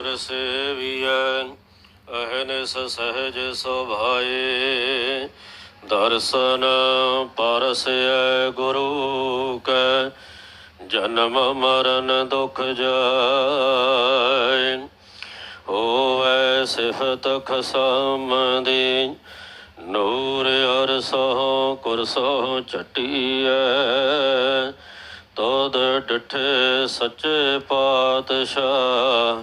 ਰਸੇਵੀਐ ਅਹਨਿਸ ਸਹਜ ਸੁਭਾਏ। ਦਰਸ਼ਨ ਪਰਸੈ ਗੁਰੂ ਕੈ, ਜਨਮ ਮਰਨ ਦੁਖ ਜਾਇ ਹੋਵੈ ਸਿਫਤ ਖਸਮ ਦੀ ਨੂਰ ਅਰਸੋਂ ਕੁਰਸੋਂ ਚਟੀਐ ਤੋਦ ਡਿਠੇ ਸੱਚੇ ਪਾਤਸ਼ਾਹ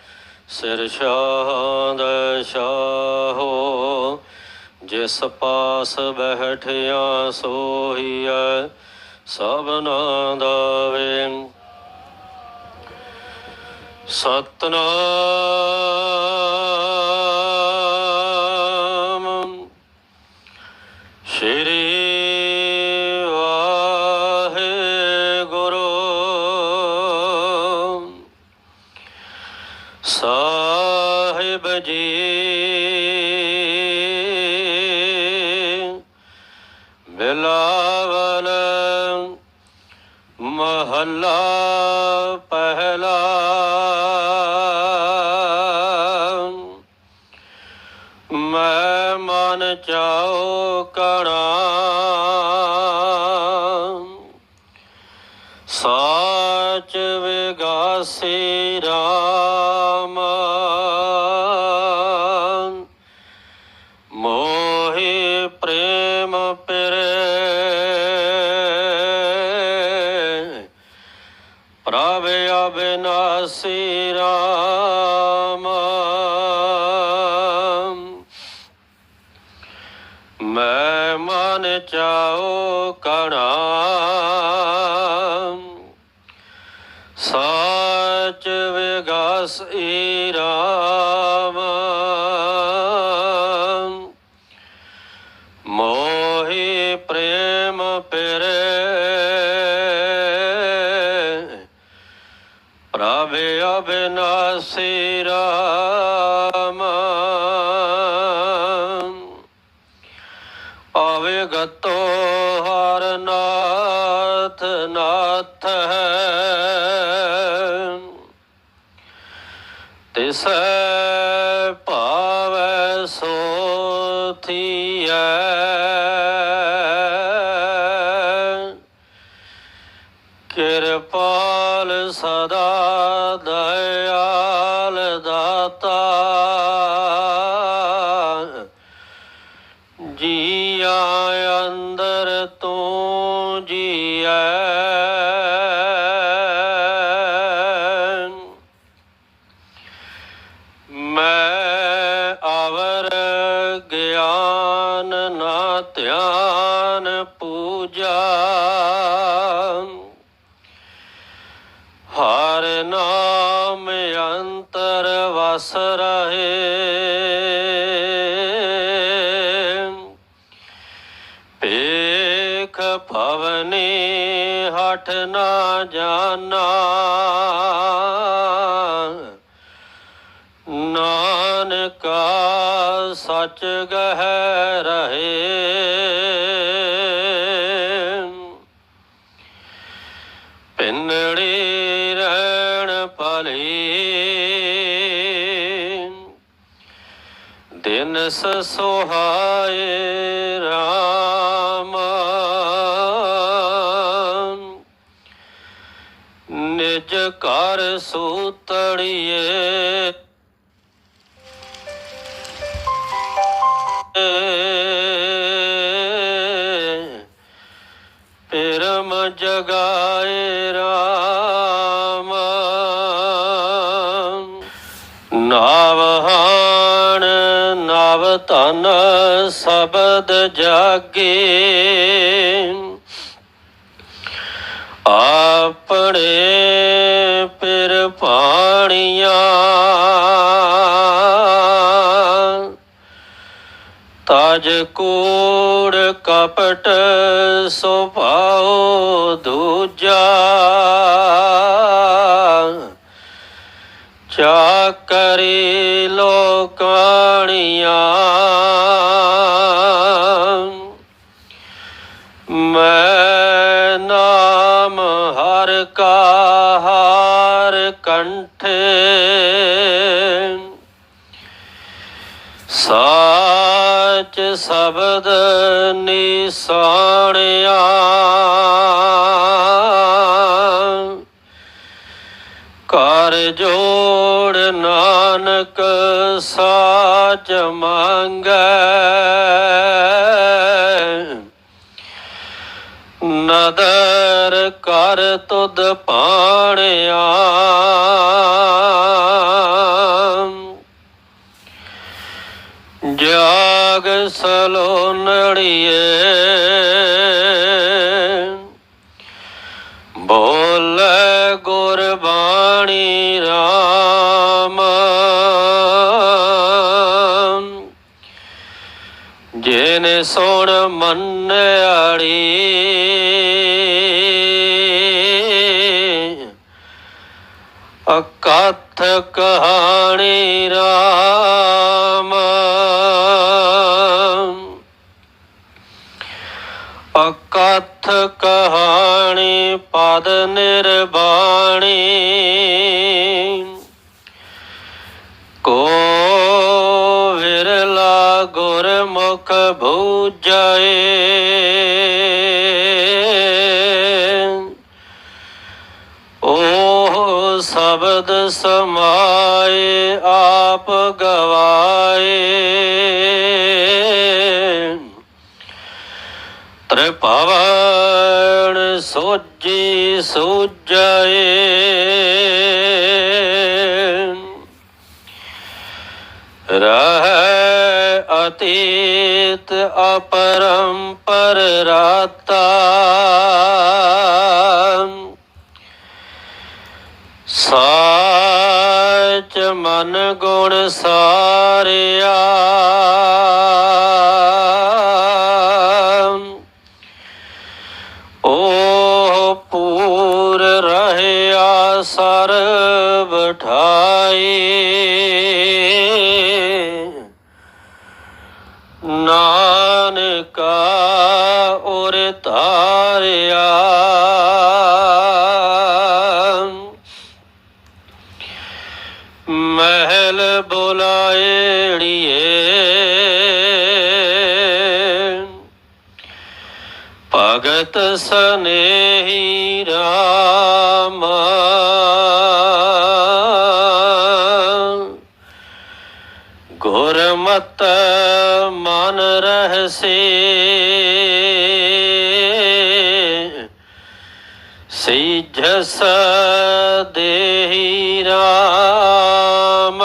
ਸਿਰ ਸ਼ਾਹ ਦਾ ਸ਼ਾਹੋ ਜਿਸ ਪਾਸ ਬੈਠਿਆ ਸੋਹੀਐ ਸਭਨਾ ਦਾ ਵੇ ਸਤਨਾਮ ਜੀ। ਬਿਲਾਵਲ ਮਹੱਲਾ ਪਹਿਲਾ। ਮੈਂ ਮਨ ਚਾਉ ਕਣਾ। ਸਾਚ ਵਿਗਾਸੀ ਰਾਮ ਅਬਿਨਾਸੀ ਰਾਮ। ਮੈਂ ਮਨ ਚਾਉ ਕਣਾ। ਸਾਚ ਵਿਗਾਸ ਈ ਰਾਮ। ਅਬਿਨਾਸੀ ਰਾਮ। ਅਵਿਗਤੋ ਹਰ ਨਾਥ ਨਾਥ ਹੈ। ਭਾਵੈ ਸੋ ਥੀਐ। ਕਿਰਪਾਲ ਸਦਾ ਭਵਨੀ ਹਟ ਨਾ ਜਾਣਾ ਨਾਨਕਾ ਸੱਚ ਗਹਿ ਰਹੇ। ਪਿੰਨੜੀ ਰਹਿਣ ਭਲੀ ਦਿਨ ਸੋਹਾਏ ਕਰ ਸੂਤੜੀਏ। ਪਰਮ ਜਗਾਏ ਰਾਮ। ਨਾਵਹਾਨ ਨਾਵ ਤਨ ਸ਼ਬਦ ਜਾਗੇ। ਆਪਣੇ ਪਿਰ ਪਾਣੀਆਂ ਤਾਜ ਕੂੜ ਕਪਟ ਸੁਭਾਉ ਦੂਜਾ ਚਾ ਚਾਕਰੀ ਲੋਕਾਣੀਆਂ ਸਾਚ ਸ਼ਬਦ ਨਿਸਾਣਿਆ ਕਰ ਜੋੜ ਨਾਨਕ ਸਾਚ ਮੰਗੈ। ਨਦਰ ਕਰ ਤੁਧ ਪਾਣਿਆ। ਜਾਗ ਸਲੋਨੜੀਏ ਬੋਲ ਗੁਰਬਾਣੀ ਰਾਮ। ਜਿਨ ਸੁਣ ਮੰਨਿਆੜੀ ਅਕਥ ਕਹਾਣੀ ਰਾਮ ਅਕਥ ਕਹਾਣੀ ਪਦ ਨਿਰਬਾਣੀ ਕੋ ਵਿਰਲਾ ਗੁਰਮੁਖ ਭੂਜੈ ਉਹ ਸ਼ਬਦ ਸਮਾਏ ਆਪ ਗਵਾਏ। ਤ੍ਰਿਭਵਨ ਸੋਜੀ ਸੂਜੈ ਰਹਿ ਅਤੀਤ ਅਪਰੰਪਰ ਰਾਤਾ। ਸਾਚ ਮਨ ਗੁਣ ਸਾਰਿਆ। ਓ ਪੂਰ ਰਹਿਆ ਸਰਬ ਠਾਈ। ਨਾਨਕਾ ਉਰ ਤਾਰਿਆ ਭਗਤ ਸਨੇਹੀ ਰਾਮ। ਗੁਰਮਤ ਮਨ ਰਹਸੇ। ਸਿਜਸ ਦੇਹੀ ਰਾਮ।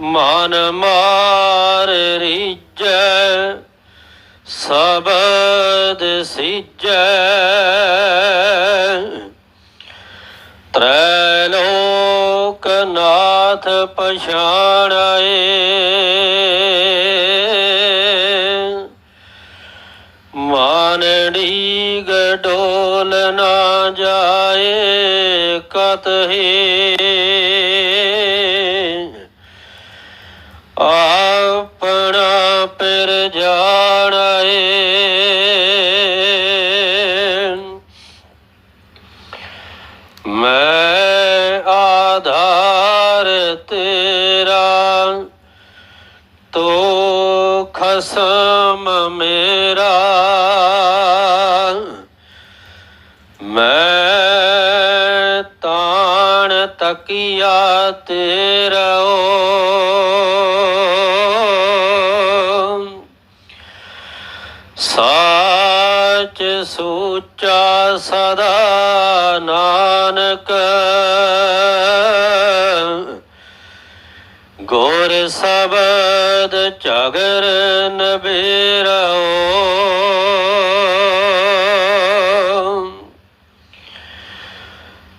ਮਨ ਮਾਰ ਸਬਦ ਸਿਜੈ। ਤ੍ਰੈ ਲੋਕ ਨਾਥ ਪਛਾਣਾਏ। ਮਾਨੜੀ ਗਡੋਲ ਨਾ ਜਾਏ ਕਤਹੀ। ਮੈਂ ਆਧਾਰ ਤੇਰਾ ਤੋ ਖਸਮ ਮੇਰਾ ਮੈਂ ਤਾਣ ਤਕੀਆ ਤੇਰਾ ਸਾਚ ਸੂਚਾ ਸਦਾ ਨਾਨਕ। ਗੁਰ ਸਬਦ ਚਗਰ ਨਬੀਰੋ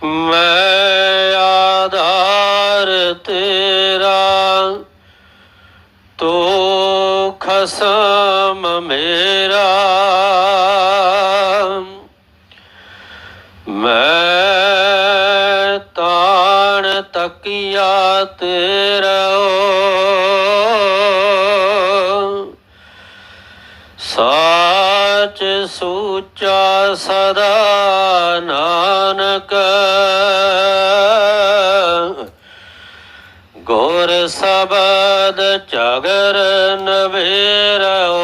ਮੈਂ ਆਧਾਰ ਤੇਰਾ ਤੋ ਖਸਮ ਮੇਰਾ ਮੈਂ ਤਾਣ ਤਕੀਆ ਤੇਰਾ ਸਾਚ ਸੂਚਾ ਸਦਾ ਨਾਨਕ ਗੁਰ ਸਬਦ ਚਗਰ ਨਵੇਰੋ